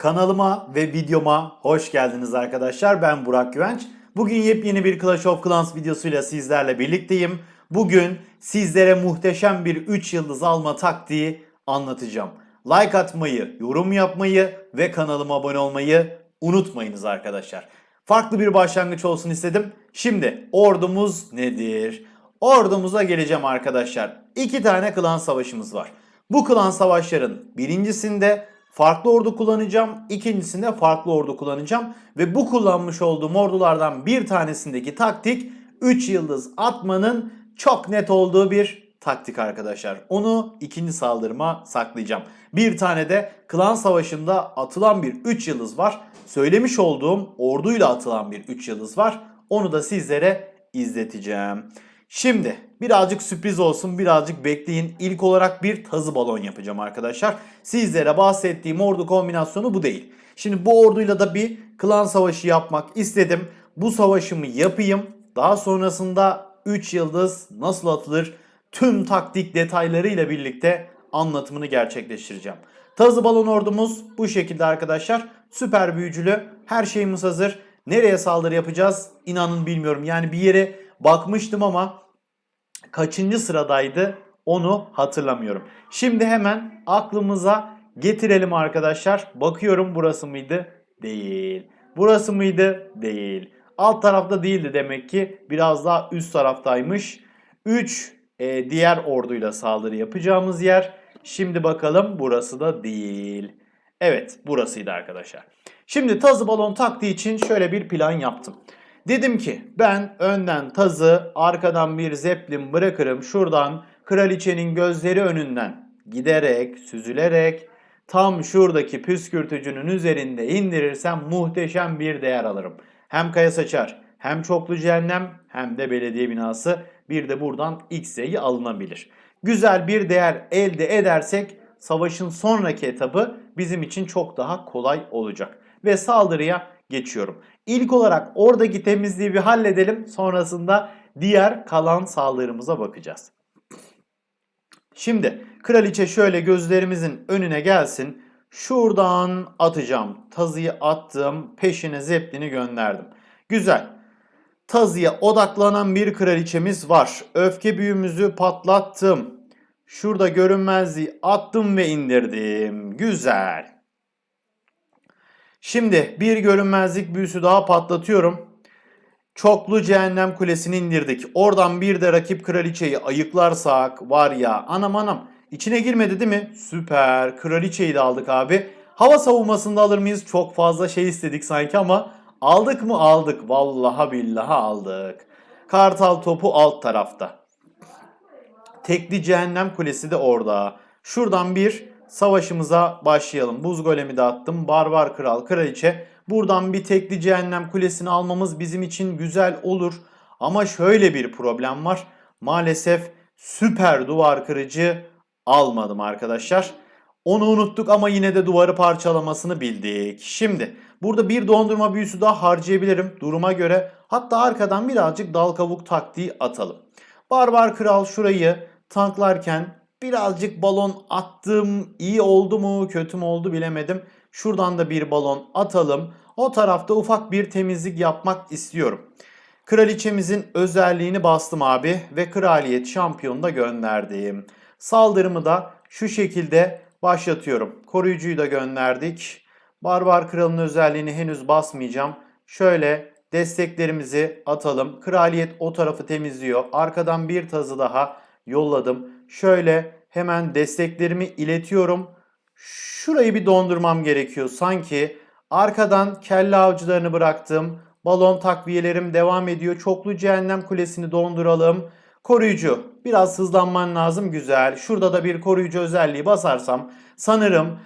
Kanalıma ve videoma hoş geldiniz arkadaşlar. Ben Burak Güvenç. Bugün yepyeni bir Clash of Clans videosuyla sizlerle birlikteyim. Bugün sizlere muhteşem bir 3 yıldız alma taktiği anlatacağım. Like atmayı, yorum yapmayı ve kanalıma abone olmayı unutmayınız arkadaşlar. Farklı bir başlangıç olsun istedim. Şimdi ordumuz nedir? Ordumuza geleceğim arkadaşlar. İki tane klan savaşımız var. Bu klan savaşların birincisinde farklı ordu kullanacağım. ikincisinde farklı ordu kullanacağım. Ve bu kullanmış olduğum ordulardan bir tanesindeki taktik 3 yıldız atmanın çok net olduğu bir taktik arkadaşlar. Onu ikinci saldırıma saklayacağım. Bir tane de klan savaşında atılan bir 3 yıldız var. Söylemiş olduğum orduyla atılan bir 3 yıldız var. Onu da sizlere izleteceğim. Şimdi birazcık sürpriz olsun birazcık bekleyin. İlk olarak bir tazı balon yapacağım arkadaşlar. Sizlere bahsettiğim ordu kombinasyonu bu değil. Şimdi bu orduyla da bir klan savaşı yapmak istedim. Bu savaşımı yapayım. Daha sonrasında 3 yıldız nasıl atılır tüm taktik detaylarıyla birlikte anlatımını gerçekleştireceğim. Tazı balon ordumuz bu şekilde arkadaşlar. Süper büyücülü. Her şeyimiz hazır. Nereye saldırı yapacağız? İnanın bilmiyorum. Yani bir yere bakmıştım ama kaçıncı sıradaydı onu hatırlamıyorum. Şimdi hemen aklımıza getirelim arkadaşlar. Bakıyorum burası mıydı? Değil. Burası mıydı? Değil. Alt tarafta değildi demek ki. Biraz daha üst taraftaymış. 3 e, diğer orduyla saldırı yapacağımız yer. Şimdi bakalım burası da değil. Evet burasıydı arkadaşlar. Şimdi tazı balon taktiği için şöyle bir plan yaptım. Dedim ki ben önden tazı arkadan bir zeplin bırakırım. Şuradan kraliçenin gözleri önünden giderek süzülerek tam şuradaki püskürtücünün üzerinde indirirsem muhteşem bir değer alırım. Hem kaya saçar hem çoklu cehennem hem de belediye binası bir de buradan X'e'yi alınabilir. Güzel bir değer elde edersek savaşın sonraki etabı bizim için çok daha kolay olacak. Ve saldırıya geçiyorum. İlk olarak oradaki temizliği bir halledelim. Sonrasında diğer kalan saldırımıza bakacağız. Şimdi kraliçe şöyle gözlerimizin önüne gelsin. Şuradan atacağım. Tazıyı attım. Peşine zeplini gönderdim. Güzel. Tazıya odaklanan bir kraliçemiz var. Öfke büyümüzü patlattım. Şurada görünmezliği attım ve indirdim. Güzel. Şimdi bir görünmezlik büyüsü daha patlatıyorum. Çoklu cehennem kulesini indirdik. Oradan bir de rakip kraliçeyi ayıklarsak var ya anam anam. İçine girmedi değil mi? Süper. Kraliçeyi de aldık abi. Hava savunmasında alır mıyız? Çok fazla şey istedik sanki ama aldık mı? Aldık. Vallaha billaha aldık. Kartal topu alt tarafta. Tekli cehennem kulesi de orada. Şuradan bir savaşımıza başlayalım. Buz golemi de attım. Barbar kral, kraliçe. Buradan bir tekli cehennem kulesini almamız bizim için güzel olur. Ama şöyle bir problem var. Maalesef süper duvar kırıcı almadım arkadaşlar. Onu unuttuk ama yine de duvarı parçalamasını bildik. Şimdi burada bir dondurma büyüsü daha harcayabilirim duruma göre. Hatta arkadan birazcık dal kavuk taktiği atalım. Barbar kral şurayı tanklarken birazcık balon attım. İyi oldu mu kötü mü oldu bilemedim. Şuradan da bir balon atalım. O tarafta ufak bir temizlik yapmak istiyorum. Kraliçemizin özelliğini bastım abi ve kraliyet şampiyonu da gönderdim. Saldırımı da şu şekilde başlatıyorum. Koruyucuyu da gönderdik. Barbar kralın özelliğini henüz basmayacağım. Şöyle desteklerimizi atalım. Kraliyet o tarafı temizliyor. Arkadan bir tazı daha yolladım. Şöyle hemen desteklerimi iletiyorum. Şurayı bir dondurmam gerekiyor. Sanki arkadan kelle avcılarını bıraktım. Balon takviyelerim devam ediyor. Çoklu cehennem kulesini donduralım. Koruyucu. Biraz hızlanman lazım. Güzel. Şurada da bir koruyucu özelliği basarsam sanırım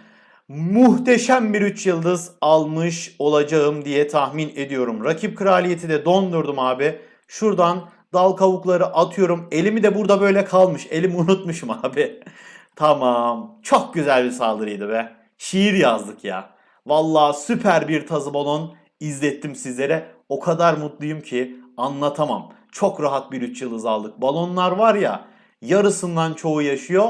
muhteşem bir 3 yıldız almış olacağım diye tahmin ediyorum. Rakip kraliyeti de dondurdum abi. Şuradan dal kavukları atıyorum. Elimi de burada böyle kalmış. Elimi unutmuşum abi. tamam. Çok güzel bir saldırıydı be. Şiir yazdık ya. Vallahi süper bir tazı balon izlettim sizlere. O kadar mutluyum ki anlatamam. Çok rahat bir 3 yıldız aldık. Balonlar var ya yarısından çoğu yaşıyor.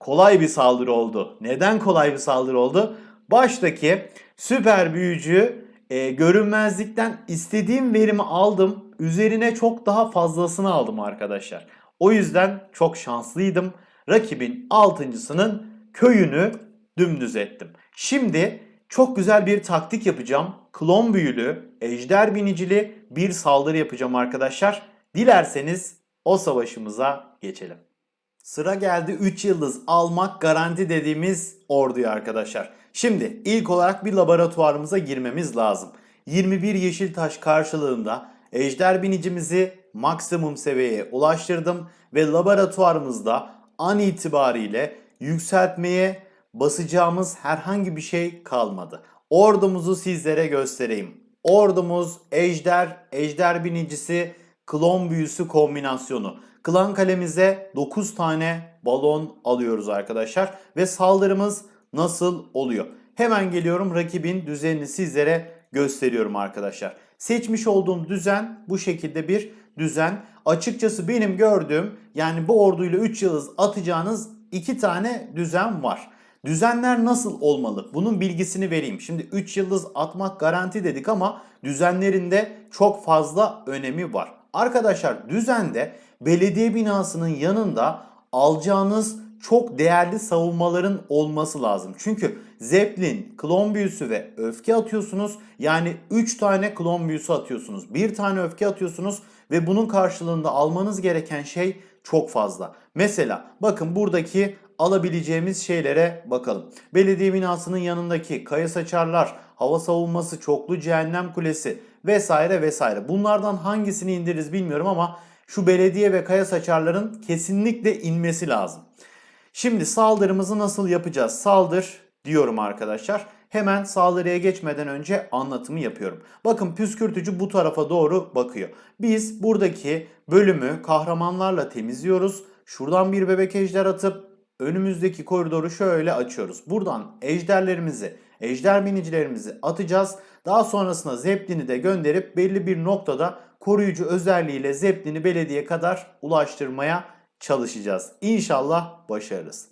Kolay bir saldırı oldu. Neden kolay bir saldırı oldu? Baştaki Süper büyücü e, görünmezlikten istediğim verimi aldım. Üzerine çok daha fazlasını aldım arkadaşlar. O yüzden çok şanslıydım. Rakibin altıncısının köyünü dümdüz ettim. Şimdi çok güzel bir taktik yapacağım. Klon büyülü, ejder binicili bir saldırı yapacağım arkadaşlar. Dilerseniz o savaşımıza geçelim. Sıra geldi 3 yıldız almak garanti dediğimiz orduya arkadaşlar. Şimdi ilk olarak bir laboratuvarımıza girmemiz lazım. 21 yeşil taş karşılığında ejder binicimizi maksimum seviyeye ulaştırdım ve laboratuvarımızda an itibariyle yükseltmeye basacağımız herhangi bir şey kalmadı. Ordumuzu sizlere göstereyim. Ordumuz ejder, ejder binicisi, klon büyüsü kombinasyonu. Klan kalemize 9 tane balon alıyoruz arkadaşlar. Ve saldırımız nasıl oluyor? Hemen geliyorum rakibin düzenini sizlere gösteriyorum arkadaşlar. Seçmiş olduğum düzen bu şekilde bir düzen. Açıkçası benim gördüğüm yani bu orduyla 3 yıldız atacağınız 2 tane düzen var. Düzenler nasıl olmalı? Bunun bilgisini vereyim. Şimdi 3 yıldız atmak garanti dedik ama düzenlerinde çok fazla önemi var. Arkadaşlar düzende belediye binasının yanında alacağınız çok değerli savunmaların olması lazım. Çünkü Zeppelin, klon büyüsü ve öfke atıyorsunuz. Yani 3 tane klon büyüsü atıyorsunuz. 1 tane öfke atıyorsunuz ve bunun karşılığında almanız gereken şey çok fazla. Mesela bakın buradaki alabileceğimiz şeylere bakalım. Belediye binasının yanındaki kaya saçarlar, hava savunması, çoklu cehennem kulesi vesaire vesaire. Bunlardan hangisini indiririz bilmiyorum ama şu belediye ve kaya saçarların kesinlikle inmesi lazım. Şimdi saldırımızı nasıl yapacağız? Saldır diyorum arkadaşlar. Hemen saldırıya geçmeden önce anlatımı yapıyorum. Bakın püskürtücü bu tarafa doğru bakıyor. Biz buradaki bölümü kahramanlarla temizliyoruz. Şuradan bir bebek ejder atıp önümüzdeki koridoru şöyle açıyoruz. Buradan ejderlerimizi, ejder binicilerimizi atacağız. Daha sonrasında Zeppelin'i de gönderip belli bir noktada koruyucu özelliğiyle Zeppelin'i belediye kadar ulaştırmaya çalışacağız. İnşallah başarırız.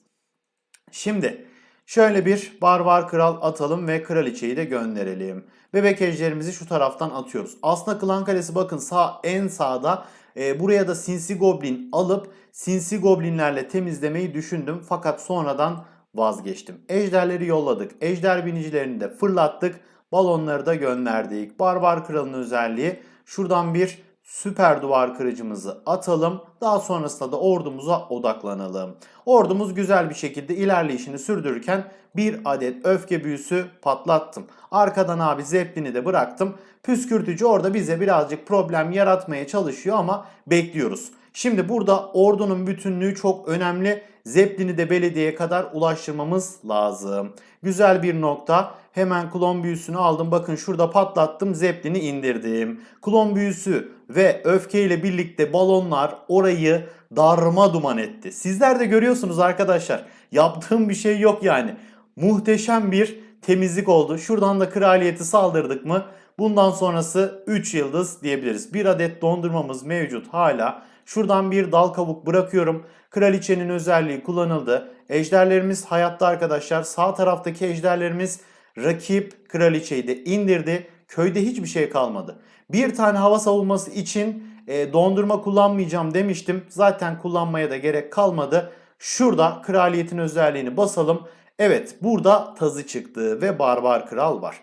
Şimdi şöyle bir barbar kral atalım ve kraliçeyi de gönderelim. Bebek ejderimizi şu taraftan atıyoruz. Aslında klan kalesi bakın sağ en sağda. E, buraya da sinsi goblin alıp sinsi goblinlerle temizlemeyi düşündüm. Fakat sonradan vazgeçtim. Ejderleri yolladık. Ejder binicilerini de fırlattık. Balonları da gönderdik. Barbar kralın özelliği şuradan bir süper duvar kırıcımızı atalım. Daha sonrasında da ordumuza odaklanalım. Ordumuz güzel bir şekilde ilerleyişini sürdürürken bir adet öfke büyüsü patlattım. Arkadan abi Zeppelin'i de bıraktım. Püskürtücü orada bize birazcık problem yaratmaya çalışıyor ama bekliyoruz. Şimdi burada ordunun bütünlüğü çok önemli. Zeppelin'i de belediyeye kadar ulaştırmamız lazım. Güzel bir nokta. Hemen klon büyüsünü aldım. Bakın şurada patlattım. Zeppelin'i indirdim. Klon büyüsü ve öfkeyle birlikte balonlar orayı darma duman etti. Sizler de görüyorsunuz arkadaşlar. Yaptığım bir şey yok yani. Muhteşem bir temizlik oldu. Şuradan da kraliyeti saldırdık mı? Bundan sonrası 3 yıldız diyebiliriz. Bir adet dondurmamız mevcut hala. Şuradan bir dal kabuk bırakıyorum. Kraliçenin özelliği kullanıldı. Ejderlerimiz hayatta arkadaşlar. Sağ taraftaki ejderlerimiz rakip kraliçeyi de indirdi. Köyde hiçbir şey kalmadı. Bir tane hava savunması için e, dondurma kullanmayacağım demiştim. Zaten kullanmaya da gerek kalmadı. Şurada kraliyetin özelliğini basalım. Evet burada tazı çıktı ve barbar kral var.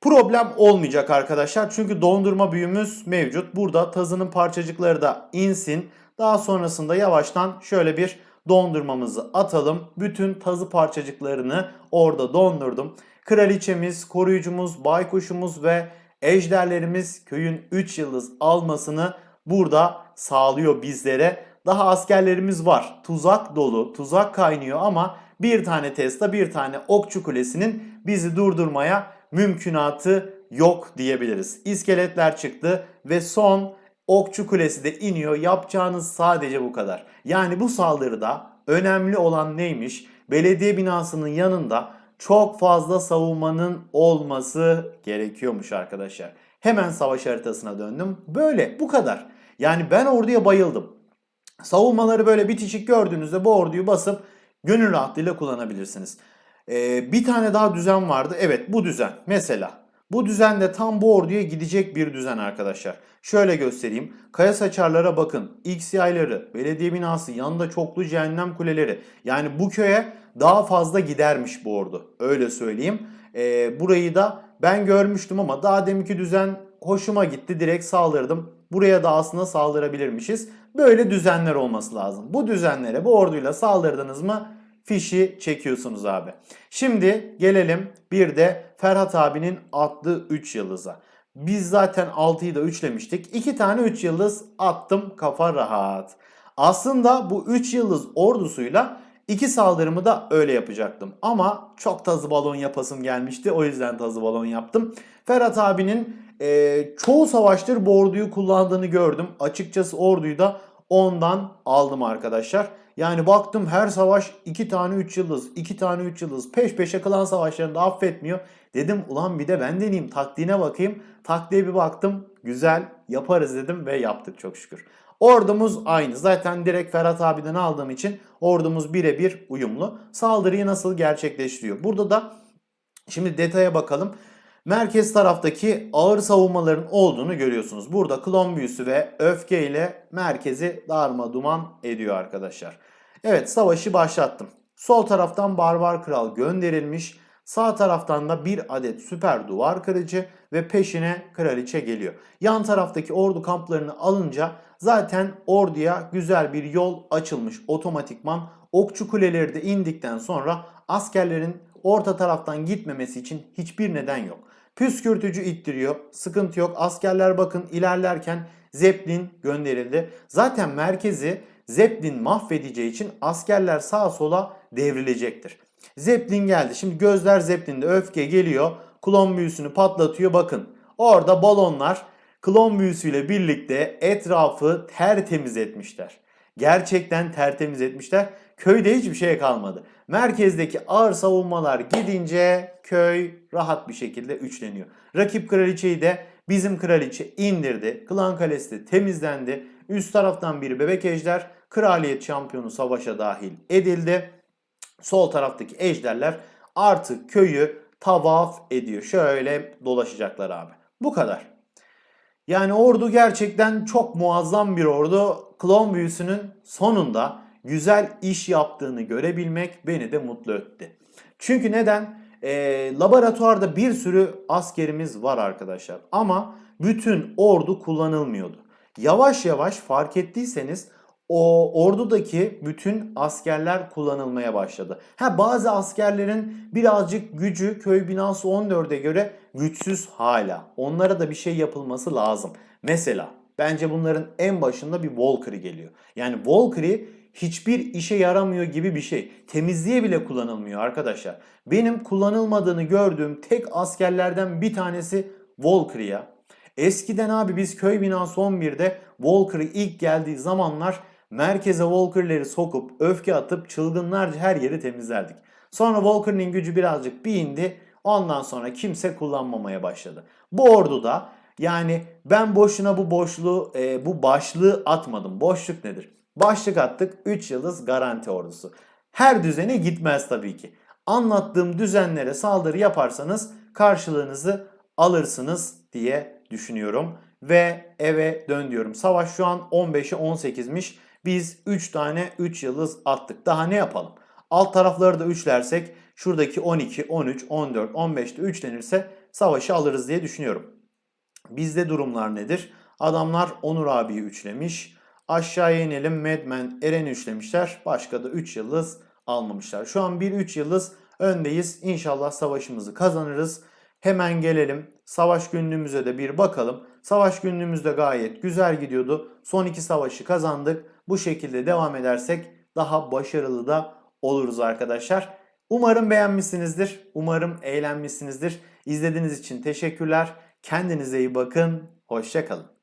Problem olmayacak arkadaşlar çünkü dondurma büyümüz mevcut. Burada tazının parçacıkları da insin. Daha sonrasında yavaştan şöyle bir dondurmamızı atalım. Bütün tazı parçacıklarını orada dondurdum. Kraliçemiz, koruyucumuz, baykuşumuz ve ejderlerimiz köyün 3 yıldız almasını burada sağlıyor bizlere. Daha askerlerimiz var. Tuzak dolu, tuzak kaynıyor ama bir tane Tesla, bir tane Okçu Kulesi'nin bizi durdurmaya mümkünatı yok diyebiliriz. İskeletler çıktı ve son Okçu Kulesi de iniyor. Yapacağınız sadece bu kadar. Yani bu saldırıda önemli olan neymiş? Belediye binasının yanında çok fazla savunmanın olması gerekiyormuş arkadaşlar. Hemen savaş haritasına döndüm. Böyle bu kadar. Yani ben orduya bayıldım. Savunmaları böyle bitişik gördüğünüzde bu orduyu basıp gönül rahatlığıyla kullanabilirsiniz. Ee, bir tane daha düzen vardı. Evet bu düzen. Mesela bu düzen de tam bu orduya gidecek bir düzen arkadaşlar. Şöyle göstereyim. Kaya saçarlara bakın. X yayları, belediye binası, yanında çoklu cehennem kuleleri. Yani bu köye daha fazla gidermiş bu ordu. Öyle söyleyeyim. Ee, burayı da ben görmüştüm ama daha deminki düzen hoşuma gitti. Direkt saldırdım. Buraya da aslında saldırabilirmişiz. Böyle düzenler olması lazım. Bu düzenlere bu orduyla saldırdınız mı fişi çekiyorsunuz abi. Şimdi gelelim bir de Ferhat abinin attığı 3 yıldıza. Biz zaten 6'yı da 3'lemiştik. 2 tane 3 yıldız attım kafa rahat. Aslında bu 3 yıldız ordusuyla iki saldırımı da öyle yapacaktım. Ama çok tazı balon yapasım gelmişti. O yüzden tazı balon yaptım. Ferhat abinin e, çoğu savaştır bu orduyu kullandığını gördüm. Açıkçası orduyu da ondan aldım arkadaşlar. Yani baktım her savaş 2 tane 3 yıldız, 2 tane 3 yıldız peş peşe klan savaşlarında affetmiyor. Dedim ulan bir de ben deneyeyim taktiğine bakayım. Taktiğe bir baktım güzel yaparız dedim ve yaptık çok şükür. Ordumuz aynı. Zaten direkt Ferhat abiden aldığım için ordumuz birebir uyumlu. Saldırıyı nasıl gerçekleştiriyor? Burada da şimdi detaya bakalım. Merkez taraftaki ağır savunmaların olduğunu görüyorsunuz. Burada klon ve öfke ile merkezi darma duman ediyor arkadaşlar. Evet savaşı başlattım. Sol taraftan Barbar Kral gönderilmiş. Sağ taraftan da bir adet süper duvar kırıcı ve peşine kraliçe geliyor. Yan taraftaki ordu kamplarını alınca zaten orduya güzel bir yol açılmış otomatikman. Okçu kuleleri de indikten sonra askerlerin orta taraftan gitmemesi için hiçbir neden yok. Püskürtücü ittiriyor. Sıkıntı yok. Askerler bakın ilerlerken Zeppelin gönderildi. Zaten merkezi Zeppelin mahvedeceği için askerler sağa sola devrilecektir. Zeppelin geldi. Şimdi gözler Zeppelin'de öfke geliyor. Klon büyüsünü patlatıyor. Bakın orada balonlar klon büyüsüyle birlikte etrafı tertemiz etmişler. Gerçekten tertemiz etmişler. Köyde hiçbir şey kalmadı. Merkezdeki ağır savunmalar gidince köy rahat bir şekilde üçleniyor. Rakip kraliçeyi de bizim kraliçe indirdi. Klan kalesi de temizlendi. Üst taraftan bir bebek ejder kraliyet şampiyonu savaşa dahil edildi. Sol taraftaki ejderler artık köyü tavaf ediyor. Şöyle dolaşacaklar abi. Bu kadar. Yani ordu gerçekten çok muazzam bir ordu. Klon büyüsünün sonunda güzel iş yaptığını görebilmek beni de mutlu etti. Çünkü neden? E, laboratuvarda bir sürü askerimiz var arkadaşlar. Ama bütün ordu kullanılmıyordu. Yavaş yavaş fark ettiyseniz o ordudaki bütün askerler kullanılmaya başladı. Ha bazı askerlerin birazcık gücü köy binası 14'e göre güçsüz hala. Onlara da bir şey yapılması lazım. Mesela bence bunların en başında bir Valkyrie geliyor. Yani Valkyrie hiçbir işe yaramıyor gibi bir şey. Temizliğe bile kullanılmıyor arkadaşlar. Benim kullanılmadığını gördüğüm tek askerlerden bir tanesi Valkyrie'ya. Eskiden abi biz köy binası 11'de Valkyrie ilk geldiği zamanlar merkeze Valkyrie'leri sokup öfke atıp çılgınlarca her yeri temizlerdik. Sonra Valkyrie'nin gücü birazcık bir indi. Ondan sonra kimse kullanmamaya başladı. Bu orduda yani ben boşuna bu boşluğu, e, bu başlığı atmadım. Boşluk nedir? Başlık attık 3 yıldız garanti ordusu. Her düzene gitmez tabii ki. Anlattığım düzenlere saldırı yaparsanız karşılığınızı alırsınız diye düşünüyorum. Ve eve dön diyorum. Savaş şu an 15'e 18'miş. Biz 3 tane 3 yıldız attık. Daha ne yapalım? Alt tarafları da 3'lersek şuradaki 12, 13, 14, 15'te 3 denirse savaşı alırız diye düşünüyorum. Bizde durumlar nedir? Adamlar Onur abiyi üçlemiş. Aşağıya inelim Madman Eren üçlemişler. Başka da 3 yıldız almamışlar. Şu an 1-3 yıldız öndeyiz. İnşallah savaşımızı kazanırız. Hemen gelelim. Savaş günlüğümüze de bir bakalım. Savaş günlüğümüzde gayet güzel gidiyordu. Son iki savaşı kazandık. Bu şekilde devam edersek daha başarılı da oluruz arkadaşlar. Umarım beğenmişsinizdir. Umarım eğlenmişsinizdir. İzlediğiniz için teşekkürler. Kendinize iyi bakın. Hoşçakalın.